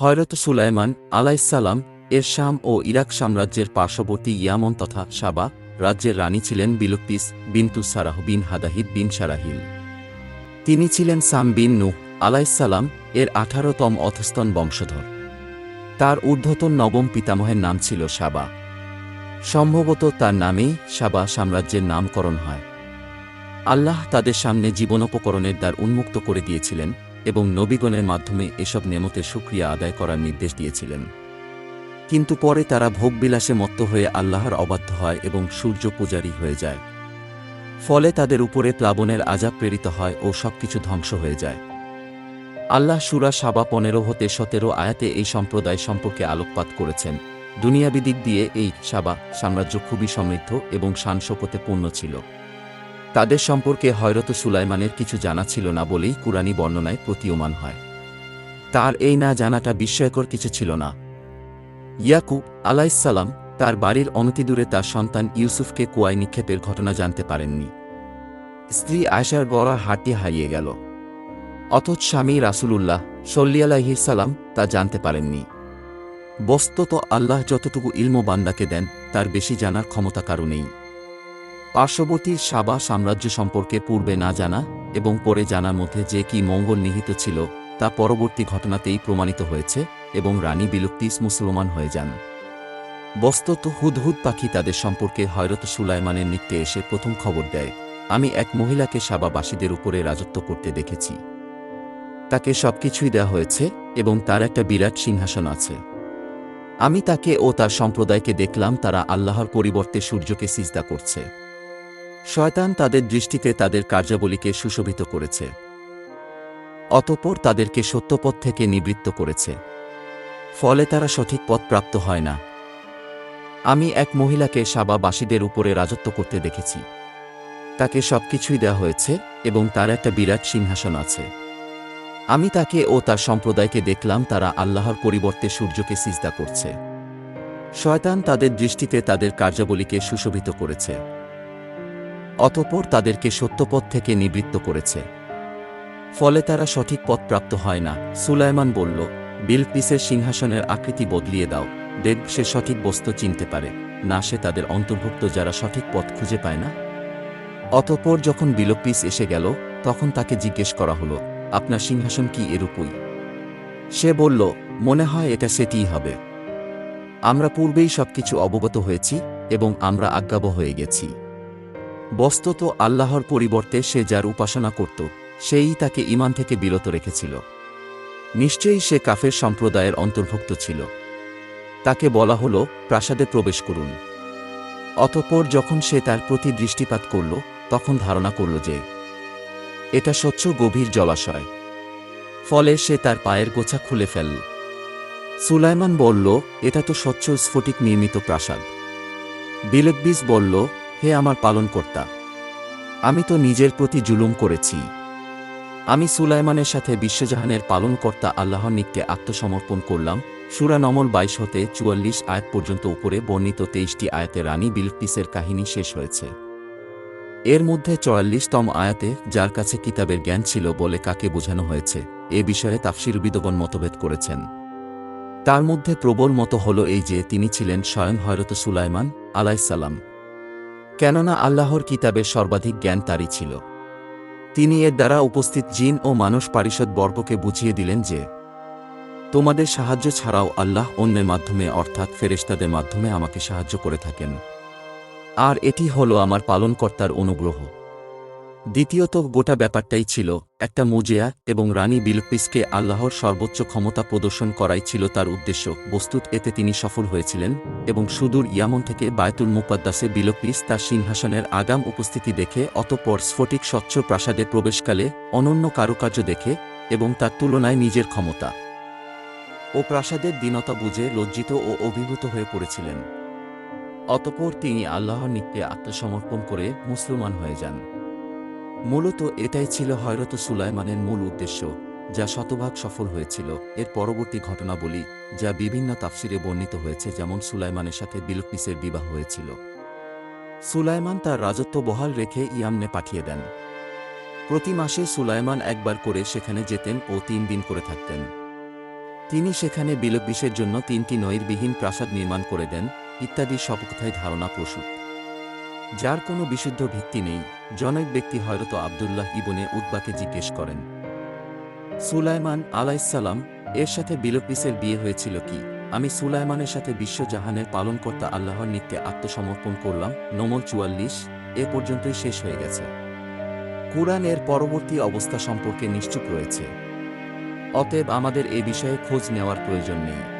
হয়রত সুলাইমান আলাইসাল্লাম এর শাম ও ইরাক সাম্রাজ্যের পার্শ্ববর্তী ইয়ামন তথা সাবা রাজ্যের রানী ছিলেন বিলুকিস বিনতু সারাহ বিন হাদাহিদ বিন সারাহিল। তিনি ছিলেন সাম বিন নুহ আলাইসাল্লাম এর আঠারোতম অথস্তন বংশধর। তার ঊর্ধ্বতন নবম পিতামহের নাম ছিল সাবা। সম্ভবত তার নামেই সাবা সাম্রাজ্যের নামকরণ হয়। আল্লাহ তাদের সামনে জীবনোপকরণের দ্বার উন্মুক্ত করে দিয়েছিলেন এবং নবীগণের মাধ্যমে এসব নেমতের সুক্রিয়া আদায় করার নির্দেশ দিয়েছিলেন। কিন্তু পরে তারা ভোগবিলাসে মত্ত হয়ে আল্লাহর অবাধ্য হয় এবং সূর্য পূজারী হয়ে যায়। ফলে তাদের উপরে প্লাবনের আজাব প্রেরিত হয় ও সবকিছু ধ্বংস হয়ে যায়। আল্লাহ সুরা সাবা পনেরো হতে সতেরো আয়াতে এই সম্প্রদায় সম্পর্কে আলোকপাত করেছেন। দুনিয়াবি দিক দিয়ে এই সাবা সাম্রাজ্য খুবই সমৃদ্ধ এবং শানশোকতে পূর্ণ ছিল। তাদের সম্পর্কে হয়রত সুলাইমানের কিছু জানা ছিল না বলেই কুরআনী বর্ণনায় প্রতীয়মান হয়। তার এই না জানাটা বিস্ময়কর কিছু ছিল না। ইয়াকুব আলাইসাল্লাম তার বাড়ির অনতিদূরে তার সন্তান ইউসুফকে কুয়ায় নিক্ষেপের ঘটনা জানতে পারেননি। স্ত্রী আয়সার গড়া হাঁটি হারিয়ে গেল। অথচ স্বামী রাসূলুল্লাহ সল্লিয়ালাহি সালাম তা জানতে পারেননি। বস্তুত আল্লাহ যতটুকু ইলম বান্দাকে দেন, তার বেশি জানার ক্ষমতা কারণেই পার্শ্ববর্তী সাবা সাম্রাজ্য সম্পর্কে পূর্বে না জানা এবং পরে জানার মধ্যে যে কি মঙ্গল নিহিত ছিল, তা পরবর্তী ঘটনাতেই প্রমাণিত হয়েছে এবং রানী বিলুপ্তিস মুসলমান হয়ে যান। বস্তুত হুদহুদ পাখি তাদের সম্পর্কে হয়রত সুলাইমানের নিত্যে এসে প্রথম খবর দেয়, আমি এক মহিলাকে সাবাবাসীদের উপরে রাজত্ব করতে দেখেছি। তাকে সবকিছুই দেওয়া হয়েছে এবং তার একটা বিরাট সিংহাসন আছে। আমি তাকে ও তার সম্প্রদায়কে দেখলাম তারা আল্লাহর পরিবর্তে সূর্যকে সিজদা করছে। শয়তান তাদের দৃষ্টিতে তাদের কার্যাবলীকে সুশোভিত করেছে। অতপর তাদেরকে সত্যপথ থেকে নিবৃত্ত করেছে। ফলে তারা সঠিক পথ প্রাপ্ত হয় না। আমি এক মহিলাকে সাবাবাসীদের উপরে রাজত্ব করতে দেখেছি। তাকে সবকিছুই দেওয়া হয়েছে এবং তার একটা বিরাট সিংহাসন আছে। আমি তাকে ও তার সম্প্রদায়কে দেখলাম তারা আল্লাহর পরিবর্তে সূর্যকে সিজদা করছে। শয়তান তাদের দৃষ্টিতে তাদের কার্যাবলীকে সুশোভিত করেছে। অতপর তাদেরকে সত্যপথ থেকে নিবৃত্ত করেছে। ফলে তারা সঠিক পথ প্রাপ্ত হয় না। সুলাইমান বলল বিলপিসের সিংহাসনের আকৃতি বদলিয়ে দাও। দেব সে সঠিক বস্তু চিনতে পারে। না সে তাদের অন্তর্ভুক্ত যারা সঠিক পথ খুঁজে পায় না? অতপর যখন বিলকিস এসে গেল, তখন তাকে জিজ্ঞেস করা হলো, আপনার সিংহাসন কি এরূপই? সে বলল, মনে হয় এটা সেটিই হবে। আমরা পূর্বেই সবকিছু অবগত হয়েছি এবং আমরা আজ্ঞাব হয়ে গেছি। বস্তুত আল্লাহর পরিবর্তে সে যার উপাসনা করত সেই তাকে ইমান থেকে বিরত রেখেছিল। নিশ্চয়ই সে কাফের সম্প্রদায়ের অন্তর্ভুক্ত ছিল। তাকে বলা হল, প্রাসাদে প্রবেশ করুন। অতঃপর যখন সে তার প্রতি দৃষ্টিপাত করল, তখন ধারণা করল যে, এটা স্বচ্ছ গভীর জলাশয়। ফলে সে তার পায়ের গোছা খুলে ফেলল। সুলাইমান বলল, এটা তো স্বচ্ছ স্ফটিক নির্মিত প্রাসাদ। বিলেকবিস বলল হে আমার পালনকর্তা, আমি তো নিজের প্রতি জুলুম করেছি। আমি সুলাইমানের সাথে বিশ্বজাহানের পালনকর্তা আল্লাহর নিকটে আত্মসমর্পণ করলাম। সুরা নমল বাইশ হতে চুয়াল্লিশ আয়াত পর্যন্ত উপরে বর্ণিত তেইশটি আয়াতে রানী বিলকিসের কাহিনী শেষ হয়েছে। এর মধ্যে চুয়াল্লিশতম আয়াতে, যার কাছে কিতাবের জ্ঞান ছিল বলে কাকে বোঝানো হয়েছে, এ বিষয়ে তাফসিরবিদগণ মতভেদ করেছেন। তার মধ্যে প্রবল মতো হল এই যে, তিনি ছিলেন স্বয়ং হয়রত সুলাইমান আলাইসাল্লাম কেননা আল্লাহর কিতাবে সর্বাধিক জ্ঞান তারই ছিল। তিনি এর দ্বারা উপস্থিত জিন ও মানুষ পারিষদ বর্গকে বুঝিয়ে দিলেন যে, তোমাদের সাহায্য ছাড়াও আল্লাহ অন্যের মাধ্যমে অর্থাৎ ফেরেস্তাদের মাধ্যমে আমাকে সাহায্য করে থাকেন। আর এটি হল আমার পালনকর্তার অনুগ্রহ। দ্বিতীয়ত, গোটা ব্যাপারটাই ছিল, একটা মুজিয়া এবং রানী বিলকিসকে আল্লাহর সর্বোচ্চ ক্ষমতা প্রদর্শন করাই ছিল তার উদ্দেশ্য। বস্তুত এতে তিনি সফল হয়েছিলেন এবং সুদূর ইয়ামন থেকে বায়তুল মুকদ্দাসে বিলকিস তার সিংহাসনের আগাম উপস্থিতি দেখে, অতপর স্ফটিক স্বচ্ছ প্রাসাদে প্রবেশকালে অনন্য কারুকার্য দেখে এবং তার তুলনায় নিজের ক্ষমতা ও প্রাসাদের দীনতা বুঝে লজ্জিত ও অভিভূত হয়ে পড়েছিলেন। অতপর তিনি আল্লাহর নিত্যে আত্মসমর্পণ করে মুসলমান হয়ে যান। মূলত এটাই ছিল হয়রত সুলাইমানের মূল উদ্দেশ্য, যা শতভাগ সফল হয়েছিল। এর পরবর্তী ঘটনাবলী, যা বিভিন্ন তাফসিরে বর্ণিত হয়েছে, যেমন সুলাইমানের সাথে বিলকিসের বিবাহ হয়েছিল। সুলাইমান তার রাজত্ব বহাল রেখে ইয়ামনে পাঠিয়ে দেন। প্রতি মাসে সুলাইমান একবার করে সেখানে যেতেন ও তিন দিন করে থাকতেন। তিনি সেখানে বিলপিসের জন্য তিনটি নৈরবিহীন প্রাসাদ নির্মাণ করে দেন, ইত্যাদি সবকথায় ধারণা প্রসূত। যার কোনো বিশুদ্ধ ভিত্তি নেই, জনক ব্যক্তি হয়রত আবদুল্লাহ ইবনে উদ্বাকে জিজ্ঞেস করেন, সুলাইমান আলাইসাল্লাম এর সাথে বিলপিসের বিয়ে হয়েছিল কি? আমি সুলাইমানের সাথে বিশ্বজাহানের পালনকর্তা আল্লাহর নিত্যে আত্মসমর্পণ করলাম নমল চুয়াল্লিশ, এ পর্যন্তই শেষ হয়ে গেছে। কুরআন এর পরবর্তী অবস্থা সম্পর্কে নিশ্চুপ রয়েছে। অতএব আমাদের এ বিষয়ে খোঁজ নেওয়ার প্রয়োজন নেই।